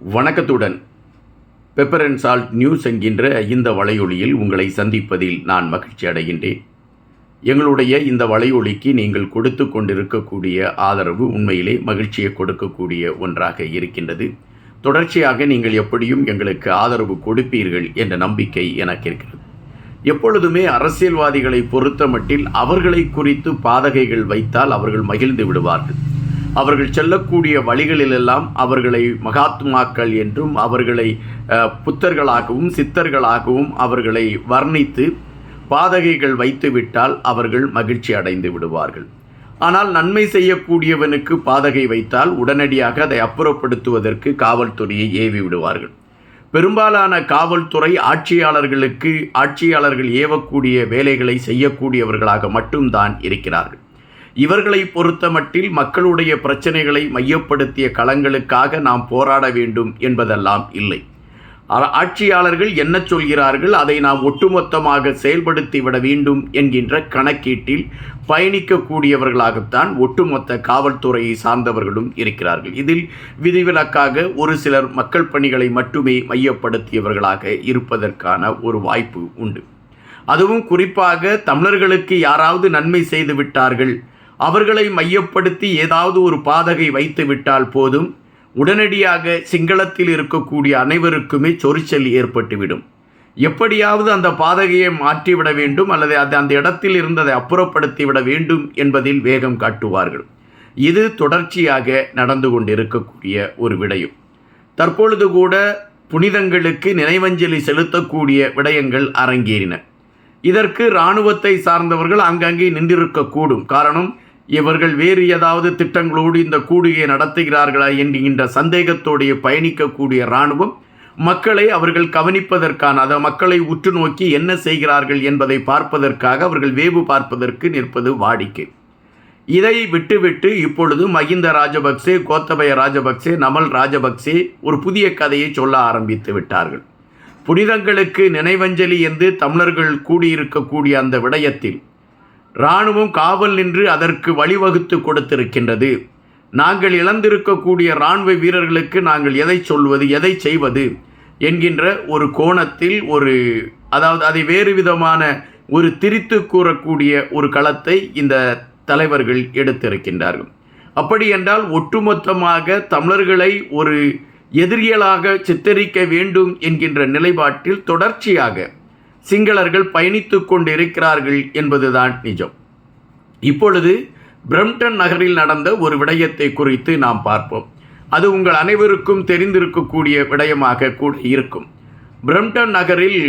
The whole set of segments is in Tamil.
வணக்கத்துடன். பெப்பர் அண்ட் சால்ட் நியூஸ் என்கின்ற இந்த வலையொலியில் உங்களை சந்திப்பதில் நான் மகிழ்ச்சி அடைகின்றேன். எங்களுடைய இந்த வலையொலிக்கு நீங்கள் கொடுத்து கொண்டிருக்கக்கூடிய ஆதரவு உண்மையிலே மகிழ்ச்சியை கொடுக்கக்கூடிய ஒன்றாக இருக்கின்றது. தொடர்ச்சியாக நீங்கள் எப்படியும் எங்களுக்கு ஆதரவு கொடுப்பீர்கள் என்ற நம்பிக்கை எனக்கு இருக்கிறது. எப்பொழுதுமே அரசியல்வாதிகளை பொறுத்தமட்டில் அவர்களை குறித்து பாதகைகள் வைத்தால் அவர்கள் மகிழ்ந்து விடுவார்கள். அவர்கள் செல்லக்கூடிய வழிகளிலெல்லாம் அவர்களை மகாத்மாக்கள் என்றும் அவர்களை புத்தர்களாகவும் சித்தர்களாகவும் அவர்களை வர்ணித்து பாதகைகள் வைத்துவிட்டால் அவர்கள் மகிழ்ச்சி அடைந்து விடுவார்கள். ஆனால் நன்மை செய்யக்கூடியவனுக்கு பாதகை வைத்தால் உடனடியாக அதை அப்புறப்படுத்துவதற்கு காவல்துறையை ஏவி விடுவார்கள். பெரும்பாலான காவல்துறை ஆட்சியாளர்களுக்கு ஆட்சியாளர்கள் ஏவக்கூடிய வேலைகளை செய்யக்கூடியவர்களாக மட்டும்தான் இருக்கிறார்கள். இவர்களை பொறுத்தமட்டில் மக்களுடைய பிரச்சனைகளை மையப்படுத்திய களங்களுக்காக நாம் போராட வேண்டும் என்பதெல்லாம் இல்லை. ஆட்சியாளர்கள் என்ன சொல்கிறார்கள்? அதை நாம் ஒட்டுமொத்தமாக செயல்படுத்தி விட வேண்டும் என்கின்ற கணக்கீட்டில் பயணிக்கக்கூடியவர்களாகத்தான் ஒட்டுமொத்த காவல்துறையை சார்ந்தவர்களும் இருக்கிறார்கள். இதில் விதிவிலக்காக ஒரு சிலர் மக்கள் பணிகளை மட்டுமே மையப்படுத்தியவர்களாக இருப்பதற்கான ஒரு வாய்ப்பு உண்டு. அதுவும் குறிப்பாக தமிழர்களுக்கு யாராவது நன்மை செய்து விட்டார்கள் அவர்களை மையப்படுத்தி ஏதாவது ஒரு பாதகை வைத்து விட்டால் போதும். உடனடியாக சிங்களத்தில் இருக்கக்கூடிய அனைவருக்குமே சொரிச்சல் ஏற்பட்டுவிடும். எப்படியாவது அந்த பாதகையை மாற்றிவிட வேண்டும் அல்லது அது அந்த இடத்தில் இருந்ததை அப்புறப்படுத்தி விட வேண்டும் என்பதில் வேகம் காட்டுவார்கள். இது தொடர்ச்சியாக நடந்து கொண்டிருக்கக்கூடிய ஒரு விடயம். தற்பொழுது கூட புனிதங்களுக்கு நினைவஞ்சலி செலுத்தக்கூடிய விடயங்கள் அரங்கேறின. இதற்கு இராணுவத்தை சார்ந்தவர்கள் அங்கங்கே நின்றிருக்கக்கூடும். காரணம் இவர்கள் வேறு ஏதாவது திட்டங்களோடு இந்த கூடுகையை நடத்துகிறார்களா என்கின்ற சந்தேகத்தோடைய பயணிக்கக்கூடிய இராணுவம் மக்களை அவர்கள் கவனிப்பதற்கான அதை மக்களை உற்று நோக்கி என்ன செய்கிறார்கள் என்பதை பார்ப்பதற்காக அவர்கள் வேவு பார்ப்பதற்கு நிற்பது வாடிக்கை. இதை விட்டுவிட்டு இப்பொழுது மகிந்த ராஜபக்சே கோத்தபய ராஜபக்சே நமல் ராஜபக்சே ஒரு புதிய கதையை சொல்ல ஆரம்பித்து விட்டார்கள். புனிதங்களுக்கு நினைவஞ்சலி என்று தமிழர்கள் கூடியிருக்கக்கூடிய அந்த விடயத்தில் இராணுவம் காவல் நின்று அதற்கு வழிவகுத்து கொடுத்திருக்கின்றது. நாங்கள் இழந்திருக்கக்கூடிய இராணுவ வீரர்களுக்கு நாங்கள் எதை சொல்வது எதை செய்வது என்கின்ற ஒரு கோணத்தில் ஒரு அதாவது அதை வேறு விதமான ஒரு திரித்து கூறக்கூடிய ஒரு களத்தை இந்த தலைவர்கள் எடுத்திருக்கின்றார்கள். அப்படி என்றால் ஒட்டுமொத்தமாக தமிழர்களை ஒரு எதிரிகளாக சித்தரிக்க வேண்டும் என்கின்ற நிலைப்பாட்டில் தொடர்ச்சியாக சிங்களர்கள் பயணித்து கொண்டிருக்கிறார்கள் என்பதுதான் நிஜம். இப்பொழுது பிரம்டன் நகரில் நடந்த ஒரு விடயத்தை குறித்து நாம் பார்ப்போம். அது உங்கள் அனைவருக்கும் தெரிந்திருக்கக்கூடிய விடயமாக கூட இருக்கும். பிரம்டன் நகரில்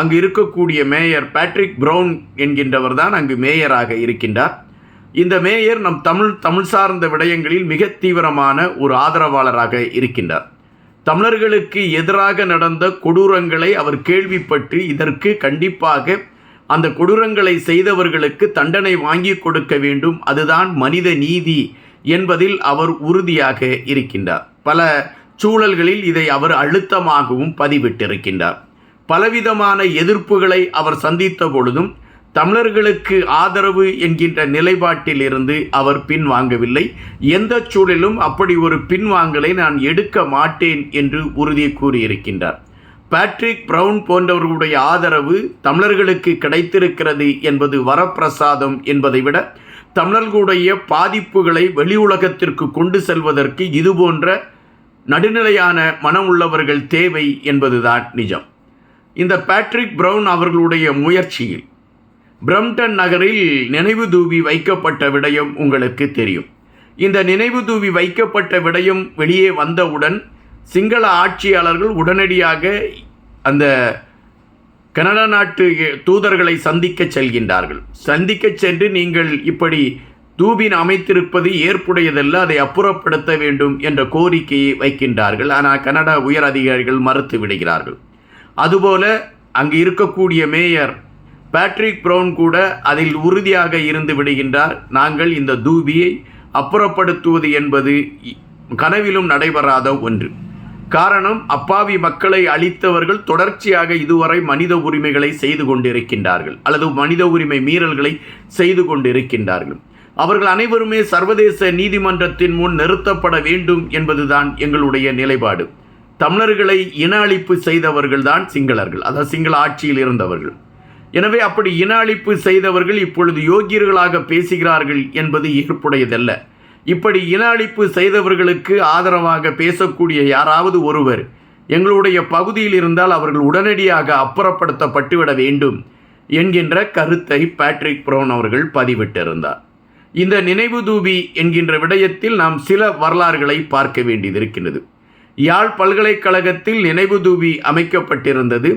அங்கு இருக்கக்கூடிய மேயர் பேட்ரிக் ப்ரௌன் என்கின்றவர் தான் அங்கு மேயராக இருக்கின்றார். இந்த மேயர் நம் தமிழ் தமிழ் சார்ந்த விடயங்களில் மிக தீவிரமான ஒரு ஆதரவாளராக இருக்கின்றார். தமிழர்களுக்கு எதிராக நடந்த கொடூரங்களை அவர் கேள்விப்பட்டு இதற்கு கண்டிப்பாக அந்த கொடூரங்களை செய்தவர்களுக்கு தண்டனை வாங்கி கொடுக்க வேண்டும். அதுதான் மனித நீதி என்பதில் அவர் உறுதியாக இருக்கின்றார். பல சூழல்களில் இதை அவர் அழுத்தமாகவும் பதிவிட்டிருக்கின்றார். பலவிதமான எதிர்ப்புகளை அவர் சந்தித்த பொழுதும் தமிழர்களுக்கு ஆதரவு என்கின்ற நிலைப்பாட்டில் இருந்து அவர் பின்வாங்கவில்லை. எந்த சூழலும் அப்படி ஒரு பின்வாங்கலை நான் எடுக்க மாட்டேன் என்று உறுதி கூறியிருக்கின்றார். பேட்ரிக் பிரவுன் போன்றவர்களுடைய ஆதரவு தமிழர்களுக்கு கிடைத்திருக்கிறது என்பது வரப்பிரசாதம் என்பதை விட தமிழர்களுடைய பாதிப்புகளை வெளி உலகத்திற்கு கொண்டு செல்வதற்கு இதுபோன்ற நடுநிலையான மனம் உள்ளவர்கள் தேவை என்பதுதான் நிஜம். இந்த பேட்ரிக் பிரவுன் அவர்களுடைய முயற்சியில் பிரம்டன் நகரில் நினைவு தூவி வைக்கப்பட்ட விடயம் உங்களுக்கு தெரியும். இந்த நினைவு தூவி வைக்கப்பட்ட விடயம் வெளியே வந்தவுடன் சிங்கள ஆட்சியாளர்கள் உடனடியாக அந்த கனடா நாட்டு தூதர்களை சந்திக்க செல்கின்றார்கள். சந்திக்க சென்று நீங்கள் இப்படி தூபின் அமைத்திருப்பது ஏற்புடையதல்ல அதை அப்புறப்படுத்த வேண்டும் என்ற கோரிக்கையை வைக்கின்றார்கள். ஆனால் கனடா உயர் அதிகாரிகள் மறுத்து விடுகிறார்கள். அதுபோல அங்கு இருக்கக்கூடிய மேயர் பேட்ரிக் ப்ரௌன் கூட அதில் உறுதியாக இருந்து விடுகின்றார். நாங்கள் இந்த தூபியை அப்புறப்படுத்துவது என்பது கனவிலும் நடைபெறாத ஒன்று. காரணம் அப்பாவி மக்களை அழித்தவர்கள் தொடர்ச்சியாக இதுவரை மனித உரிமைகளை செய்து கொண்டிருக்கின்றார்கள். அல்லது மனித உரிமை மீறல்களை செய்து கொண்டிருக்கின்றார்கள். அவர்கள் அனைவருமே சர்வதேச நீதிமன்றத்தின் முன் நிறுத்தப்பட வேண்டும் என்பதுதான் எங்களுடைய நிலைப்பாடு. தமிழர்களை இன அழிப்பு செய்தவர்கள்தான் சிங்களர்கள். அதாவது சிங்கள ஆட்சியில் இருந்தவர்கள். எனவே அப்படி இன அழிப்பு செய்தவர்கள் இப்பொழுது யோகியர்களாக பேசுகிறார்கள் என்பது ஏற்புடையதல்ல. இப்படி இன அழிப்பு செய்தவர்களுக்கு ஆதரவாக பேசக்கூடிய யாராவது ஒருவர் எங்களுடைய பகுதியில் இருந்தால் அவர்கள் உடனடியாக அப்புறப்படுத்தப்பட்டுவிட வேண்டும் என்கின்ற கருத்தை பேட்ரிக் ப்ரௌன் அவர்கள் பதிவிட்டிருந்தார். இந்த நினைவு தூபி என்கின்ற விடயத்தில் நாம் சில வரலாறுகளை பார்க்க வேண்டியது இருக்கின்றது யாழ் பல்கலைக்கழகத்தில் நினைவு தூபி அமைக்கப்பட்டிருந்தது.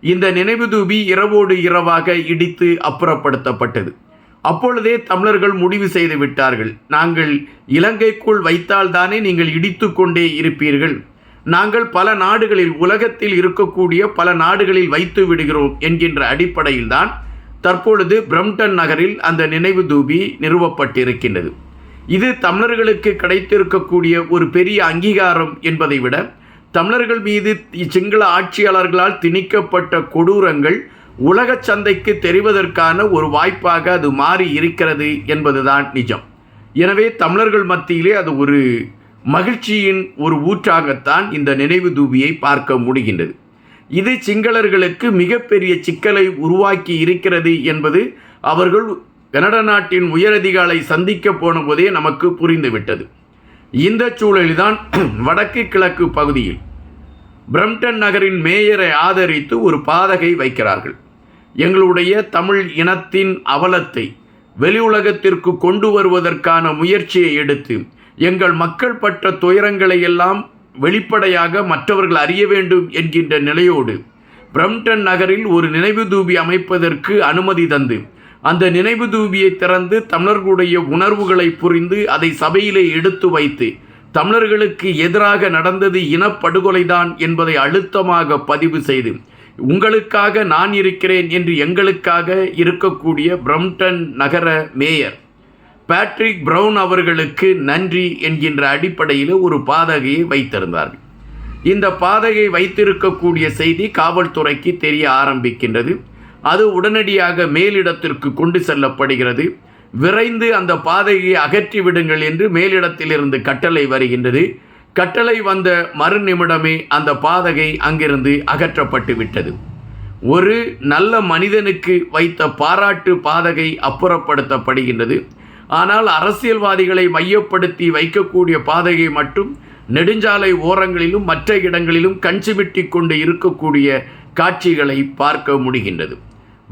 இந்த நினைவு தூபி இரவோடு இரவாக இடித்து அப்புறப்படுத்தப்பட்டது. அப்பொழுதே தமிழர்கள் முடிவு செய்து விட்டார்கள். நாங்கள் இலங்கைக்குள் வைத்தால்தானே நீங்கள் இடித்து கொண்டே இருப்பீர்கள். நாங்கள் பல நாடுகளில் உலகத்தில் இருக்கக்கூடிய பல நாடுகளில் வைத்து விடுகிறோம் என்கின்ற அடிப்படையில்தான் தற்பொழுது பிரம்டன் நகரில் அந்த நினைவு தூபி நிறுவப்பட்டிருக்கின்றது. இது தமிழர்களுக்கு கிடைத்திருக்கக்கூடிய ஒரு பெரிய அங்கீகாரம் என்பதை விட தமிழர்கள் மீது சிங்கள ஆட்சியாளர்களால் திணிக்கப்பட்ட கொடூரங்கள் உலக சந்தைக்கு தெரிவதற்கான ஒரு வாய்ப்பாக அது மாறி இருக்கிறது என்பதுதான் நிஜம். எனவே தமிழர்கள் மத்தியிலே அது ஒரு மகிழ்ச்சியின் ஒரு ஊற்றாகத்தான் இந்த நினைவு தூபியை பார்க்க முடிகின்றது. இது சிங்களர்களுக்கு மிகப்பெரிய சிக்கலை உருவாக்கி இருக்கிறது என்பது அவர்கள் கனடா நாட்டின் உயரதிகாலை சந்திக்க போன போதே நமக்கு புரிந்துவிட்டது. இந்த சூழலில்தான் வடக்கு கிழக்கு பகுதியில் பிரம்டன் நகரின் மேயரை ஆதரித்து ஒரு பாதகை வைக்கிறார்கள். எங்களுடைய தமிழ் இனத்தின் அவலத்தை வெளி உலகத்திற்கு கொண்டு வருவதற்கான முயற்சியை எடுத்து எங்கள் மக்கள் பட்ட துயரங்களை எல்லாம் வெளிப்படையாக மற்றவர்கள் அறிய வேண்டும் என்கின்ற நிலையோடு பிரம்டன் நகரில் ஒரு நினைவு தூபி அமைப்பதற்கு அனுமதி தந்து அந்த நினைவு தூபியை திறந்து தமிழர்களுடைய உணர்வுகளை புரிந்து அதை சபையிலே எடுத்து வைத்து தமிழர்களுக்கு எதிராக நடந்தது இனப்படுகொலைதான் என்பதை அழுத்தமாக பதிவு செய்து உங்களுக்காக நான் இருக்கிறேன் என்று எங்களுக்காக இருக்கக்கூடிய பிரம்டன் நகர மேயர் பேட்ரிக் பிரவுன் அவர்களுக்கு நன்றி என்கின்ற அடிப்படையில் ஒரு பாதகையை வைத்திருந்தார்கள். இந்த பாதகை வைத்திருக்கக்கூடிய செய்தி காவல்துறைக்கு தெரிய ஆரம்பிக்கின்றது. அது உடனடியாக மேலிடத்திற்கு கொண்டு செல்லப்படுகிறது. விரைந்து அந்த பாதையை அகற்றி விடுங்கள் என்று மேலிடத்திலிருந்து கட்டளை வருகின்றது. கட்டளை வந்த மறுநிமிடமே அந்த பாதகை அங்கிருந்து அகற்றப்பட்டு விட்டது. ஒரு நல்ல மனிதனுக்கு வைத்த பாராட்டு பாதகை அப்புறப்படுத்தப்படுகின்றது. ஆனால் அரசியல்வாதிகளை மையப்படுத்தி வைக்கக்கூடிய பாதகை மட்டும் நெடுஞ்சாலை ஓரங்களிலும் மற்ற இடங்களிலும் கஞ்சிமிட்டி கொண்டு இருக்கக்கூடிய காட்சிகளை பார்க்க முடிகின்றது.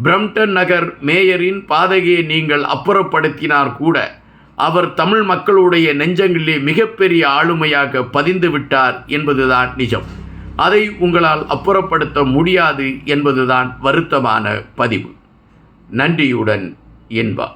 பிரம்டன் நகர் மேயரின் பாதகையை நீங்கள் அப்புறப்படுத்தினார் கூட அவர் தமிழ் மக்களுடைய நெஞ்சங்களிலே மிகப்பெரிய ஆளுமையாக பதிந்து விட்டார் என்பதுதான் நிஜம். அதை உங்களால் அப்புறப்படுத்த முடியாது என்பதுதான் வருத்தமான பதிவு. நன்றியுடன் என்பா